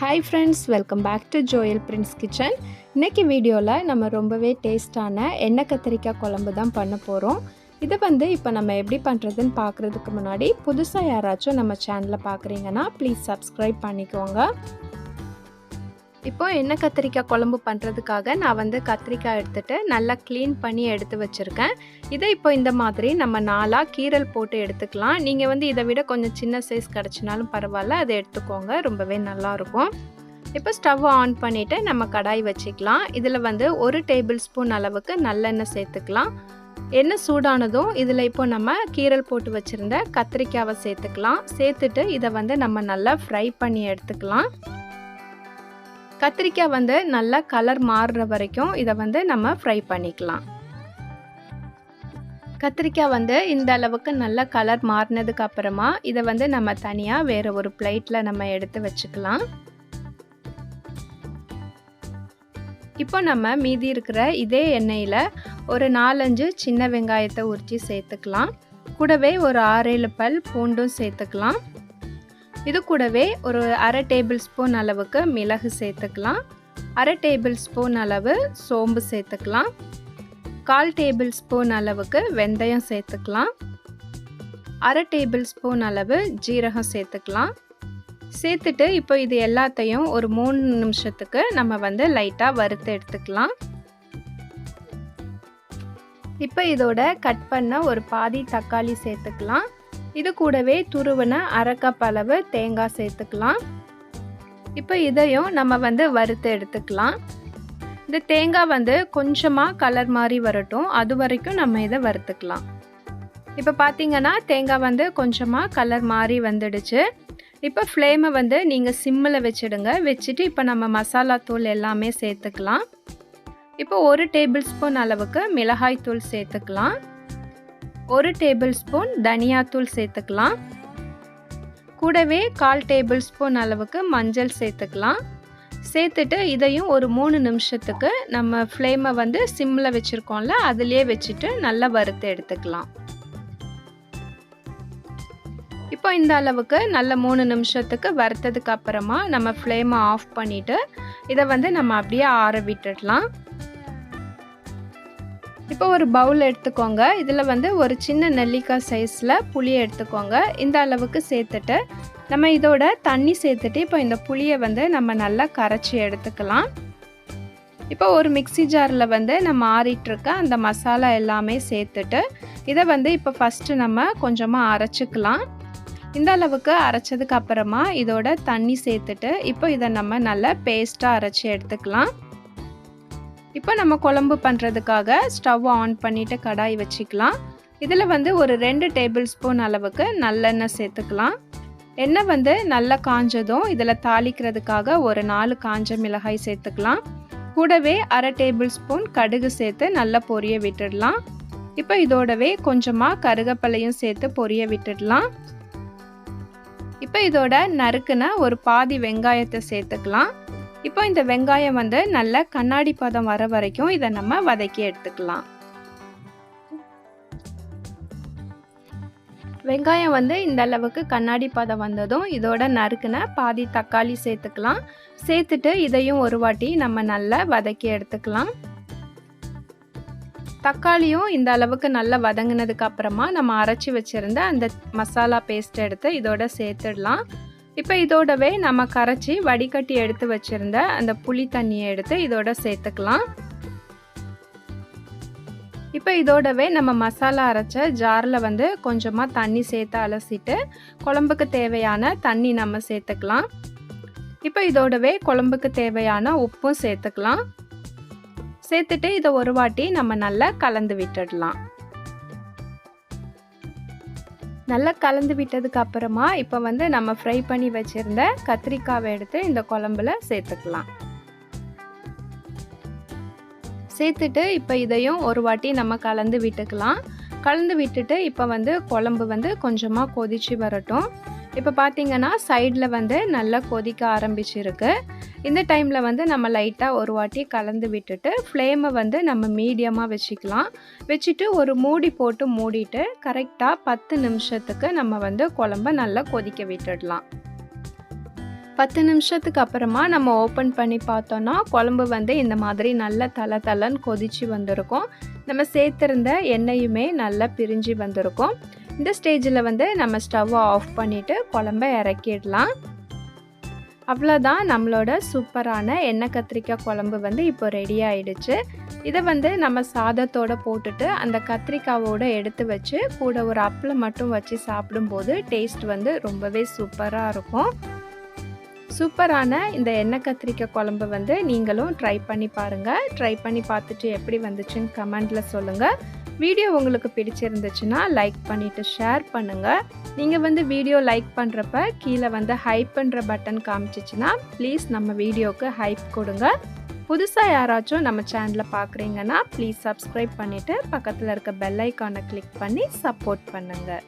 Hi friends welcome back to Joel Prince kitchen இன்னைக்கு வீடியோவில் நம்ம ரொம்பவே டேஸ்டான எண்ணெய் கத்திரிக்காய் குழம்பு தான் பண்ண போகிறோம் இதை வந்து இப்போ நம்ம எப்படி பண்ணுறதுன்னு பார்க்குறதுக்கு முன்னாடி புதுசாக யாராச்சும் நம்ம சேனலை பார்க்குறீங்கன்னா ப்ளீஸ் சப்ஸ்கிரைப் பண்ணிக்கோங்க. இப்போ எண்ணெய் கத்திரிக்காய் குழம்பு பண்ணுறதுக்காக நான் வந்து கத்திரிக்காய் எடுத்துகிட்டு நல்லா க்ளீன் பண்ணி எடுத்து வச்சுருக்கேன். இதை இப்போ இந்த மாதிரி நம்ம நாளாக கீரல் போட்டு எடுத்துக்கலாம். நீங்கள் வந்து இதை விட கொஞ்சம் சின்ன சைஸ் கிடச்சினாலும் பரவாயில்ல. அதை எடுத்துக்கோங்க. ரொம்பவே நல்லாயிருக்கும் இப்போ ஸ்டவ் ஆன் பண்ணிவிட்டு நம்ம கடாய் வச்சுக்கலாம். இதில் வந்து ஒரு டேபிள் ஸ்பூன் அளவுக்கு நல்லெண்ணெய் சேர்த்துக்கலாம். எண்ணெய் சூடானதும் இதில் இப்போ நம்ம கீரல் போட்டு வச்சுருந்த கத்திரிக்காவை சேர்த்துக்கலாம். சேர்த்துட்டு இதை வந்து நம்ம நல்லா ஃப்ரை பண்ணி எடுத்துக்கலாம். கத்திரிக்காய் வந்து நல்லா கலர் மாறுற வரைக்கும் இதை வந்து நம்ம ஃப்ரை பண்ணிக்கலாம். கத்திரிக்காய் வந்து இந்த அளவுக்கு நல்ல கலர் மாறினதுக்கு அப்புறமா இதை வந்து நம்ம தனியாக வேறு ஒரு பிளேட்டில் நம்ம எடுத்து வச்சுக்கலாம். இப்போ நம்ம மீதி இருக்கிற இதே எண்ணெயில் ஒரு நாலஞ்சு சின்ன வெங்காயத்தை உரித்து சேர்த்துக்கலாம். கூடவே ஒரு ஆறேழு பல் பூண்டும் சேர்த்துக்கலாம். இது கூடவே ஒரு அரை டேபிள் ஸ்பூன் அளவுக்கு மிளகு சேர்த்துக்கலாம். அரை டேபிள் ஸ்பூன் அளவு சோம்பு சேர்த்துக்கலாம். கால் டேபிள் ஸ்பூன் அளவுக்கு வெந்தயம் சேர்த்துக்கலாம். அரை டேபிள் ஸ்பூன் அளவு ஜீரகம் சேர்த்துக்கலாம். சேர்த்துட்டு இப்போ இது எல்லாத்தையும் ஒரு மூணு நிமிஷத்துக்கு நம்ம வந்து லைட்டாக வறுத்து எடுத்துக்கலாம். இப்போ இதோட கட் பண்ண ஒரு பாதி தக்காளி சேர்த்துக்கலாம். இது கூடவே துருவன அரைக்கப் அளவு தேங்காய் சேர்த்துக்கலாம். இப்போ இதையும் நம்ம வந்து வறுத்து எடுத்துக்கலாம். இந்த தேங்காய் வந்து கொஞ்சமாக கலர் மாதிரி வரட்டும். அது வரைக்கும் நம்ம இதை வறுத்துக்கலாம். இப்போ பார்த்தீங்கன்னா தேங்காய் வந்து கொஞ்சமாக கலர் மாதிரி வந்துடுச்சு. இப்போ ஃப்ளேமை வந்து நீங்கள் சிம்மில் வச்சுடுங்க. வச்சுட்டு இப்போ நம்ம மசாலா தூள் எல்லாமே சேர்த்துக்கலாம். இப்போ ஒரு டேபிள் ஸ்பூன் அளவுக்கு மிளகாய் தூள் சேர்த்துக்கலாம். ஒரு டேபிள் ஸ்பூன் தனியாத்தூள் சேர்த்துக்கலாம். கூடவே கால் டேபிள் ஸ்பூன் அளவுக்கு மஞ்சள் சேர்த்துக்கலாம். சேர்த்துட்டு இதையும் ஒரு மூணு நிமிஷத்துக்கு நம்ம ஃப்ளேமை வந்து சிம்மில் வச்சுருக்கோம்ல அதுலேயே வச்சுட்டு நல்லா வறுத்து எடுத்துக்கலாம். இப்போ இந்த அளவுக்கு நல்ல மூணு நிமிஷத்துக்கு வறுத்ததுக்கு அப்புறமா நம்ம ஃப்ளேமை ஆஃப் பண்ணிவிட்டு இதை வந்து நம்ம அப்படியே ஆற விட்டுடலாம். இப்போ ஒரு பவுல் எடுத்துக்கோங்க. இதில் வந்து ஒரு சின்ன நெல்லிக்காய் சைஸில் புளியை எடுத்துக்கோங்க. இந்த அளவுக்கு சேர்த்துட்டு நம்ம இதோட தண்ணி சேர்த்துட்டு இப்போ இந்த புளியை வந்து நம்ம நல்லா கரைச்சி எடுத்துக்கலாம். இப்போ ஒரு மிக்சி ஜாரில் வந்து நம்ம ஆறிட்டுருக்க அந்த மசாலா எல்லாமே சேர்த்துட்டு இதை வந்து இப்போ ஃபஸ்ட்டு நம்ம கொஞ்சமாக அரைச்சிக்கலாம். இந்த அளவுக்கு அரைச்சதுக்கு அப்புறமா இதோட தண்ணி சேர்த்துட்டு இப்போ இதை நம்ம நல்லா பேஸ்ட்டாக அரைச்சி எடுத்துக்கலாம். இப்போ நம்ம குழம்பு பண்ணுறதுக்காக ஸ்டவ் ஆன் பண்ணிவிட்டு கடாய் வச்சுக்கலாம். இதில் வந்து ஒரு ரெண்டு டேபிள் ஸ்பூன் அளவுக்கு நல்லெண்ணெய் சேர்த்துக்கலாம். எண்ணெய் வந்து நல்லா காஞ்சதும் இதில் தாளிக்கிறதுக்காக ஒரு நாலு காஞ்ச மிளகாய் சேர்த்துக்கலாம். கூடவே அரை டேபிள் ஸ்பூன் கடுகு சேர்த்து நல்லா பொரிய விட்டுடலாம். இப்போ இதோடவே கொஞ்சமாக கருகப்பலையும் சேர்த்து பொரிய விட்டுடலாம். இப்போ இதோட நறுக்குன ஒரு பாதி வெங்காயத்தை சேர்த்துக்கலாம். இப்போ இந்த வெங்காயம் வந்து நல்ல கண்ணாடி பதம் வர வரைக்கும் இதை நம்ம வதக்கி எடுத்துக்கலாம். வெங்காயம் வந்து இந்த அளவுக்கு கண்ணாடி பதம் வந்ததும் இதோட நறுக்குன பாதி தக்காளி சேர்த்துக்கலாம். சேர்த்துட்டு இதையும் ஒரு வாட்டி நம்ம நல்லா வதக்கி எடுத்துக்கலாம். தக்காளியும் இந்த அளவுக்கு நல்லா வதங்கினதுக்கு அப்புறமா நம்ம அரைச்சி வச்சுருந்த அந்த மசாலா பேஸ்ட் எடுத்து இதோட சேர்த்துடலாம். இப்போ இதோடவே நம்ம கரைச்சி வடிகட்டி எடுத்து வச்சுருந்த அந்த புளி தண்ணியை எடுத்து இதோட சேர்த்துக்கலாம். இப்போ இதோடவே நம்ம மசாலா அரைச்ச ஜாரில் வந்து கொஞ்சமாக தண்ணி சேர்த்து அலசிட்டு குழம்புக்கு தேவையான தண்ணி நம்ம சேர்த்துக்கலாம். இப்போ இதோடவே குழம்புக்கு தேவையான உப்பும் சேர்த்துக்கலாம். சேர்த்துட்டு இதை ஒரு வாட்டி நம்ம நல்லா கலந்து விட்டுடலாம். நல்லா கலந்து விட்டதுக்கு அப்புறமா இப்போ வந்து நம்ம ஃப்ரை பண்ணி வச்சுருந்த கத்திரிக்காவை எடுத்து இந்த குழம்புல சேர்த்துக்கலாம். சேர்த்துட்டு இப்போ இதையும் ஒரு வாட்டி நம்ம கலந்து விட்டுக்கலாம். கலந்து விட்டுட்டு இப்போ வந்து குழம்பு வந்து கொஞ்சமாக கொதிச்சு வரட்டும். இப்போ பார்த்தீங்கன்னா சைடில் வந்து நல்லா கொதிக்க ஆரம்பிச்சிருக்கு. இந்த டைமில் வந்து நம்ம லைட்டாக ஒரு வாட்டி கலந்து விட்டுட்டு ஃப்ளேமை வந்து நம்ம மீடியமாக வச்சுக்கலாம். வச்சுட்டு ஒரு மூடி போட்டு மூடிட்டு கரெக்டாக பத்து நிமிஷத்துக்கு நம்ம வந்து குழம்ப நல்லா கொதிக்க விட்டுடலாம். பத்து நிமிஷத்துக்கு அப்புறமா நம்ம ஓப்பன் பண்ணி பார்த்தோன்னா குழம்பு வந்து இந்த மாதிரி நல்ல தலை தலைன்னு கொதிச்சு வந்திருக்கும். நம்ம சேர்த்துருந்த எண்ணெயுமே நல்லா பிரிஞ்சு வந்திருக்கும். இந்த ஸ்டேஜில் வந்து நம்ம ஸ்டவ்வை ஆஃப் பண்ணிவிட்டு குழம்ப இறக்கிடலாம். அவ்வளோதான் நம்மளோட சூப்பரான எண்ணெய் கத்திரிக்காய் குழம்பு வந்து இப்போ ரெடி ஆயிடுச்சு. இதை வந்து நம்ம சாதத்தோடு போட்டுட்டு அந்த கத்திரிக்காவோடு எடுத்து வச்சு கூட ஒரு அப்பளம் மட்டும் வச்சு சாப்பிடும்போது டேஸ்ட் வந்து ரொம்பவே சூப்பராக இருக்கும். சூப்பரான இந்த எண்ணெய் கத்திரிக்காய் குழம்பு வந்து நீங்களும் ட்ரை பண்ணி பாருங்கள் ட்ரை பண்ணி பார்த்துட்டு எப்படி வந்துச்சுன்னு கமெண்டில் சொல்லுங்கள் வீடியோ உங்களுக்கு பிடிச்சிருந்துச்சுன்னா லைக் பண்ணிவிட்டு ஷேர் பண்ணுங்கள் நீங்கள் வந்து வீடியோ லைக் பண்ணுறப்ப கீழே வந்து ஹைப் பண்ணுற பட்டன் காமிச்சிச்சின்னா ப்ளீஸ் நம்ம வீடியோவுக்கு ஹைப் கொடுங்க. புதுசாக யாராச்சும் நம்ம சேனலில் பார்க்குறீங்கன்னா ப்ளீஸ் சப்ஸ்கிரைப் பண்ணிவிட்டு பக்கத்தில் இருக்க பெல் ஐக்கானை கிளிக் பண்ணி சப்போர்ட் பண்ணுங்கள்